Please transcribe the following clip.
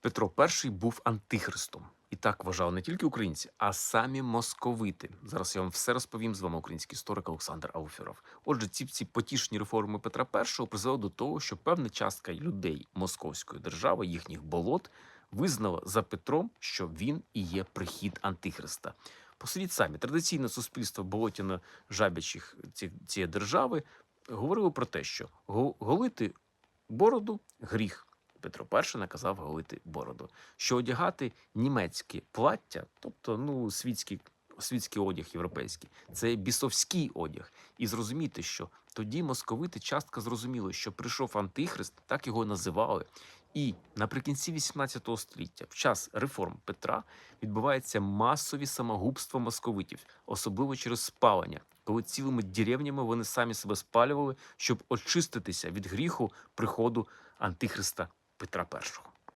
Петро І був антихристом. І так вважали не тільки українці, а самі московити. Зараз я вам все розповім з вами український історик Олександр Ауфіров. Отже, ці ці потішні реформи Петра І призвели до того, що певна частка людей московської держави, їхніх болот, визнала за Петром, що він і є прихід антихриста. Посудіть самі традиційне суспільство болотяно жабячих цієї держави говорило про те, що голити бороду гріх. Петро І наказав голити бороду, що одягати німецьке плаття, тобто ну світський, світський одяг європейський, це бісовський одяг. І зрозуміти, що тоді московити частка зрозуміли, що прийшов антихрист, так його називали. І наприкінці 18 століття, в час реформ Петра, відбувається масові самогубства московитів, особливо через спалення, коли цілими деревнями вони самі себе спалювали, щоб очиститися від гріху приходу антихриста Петра І.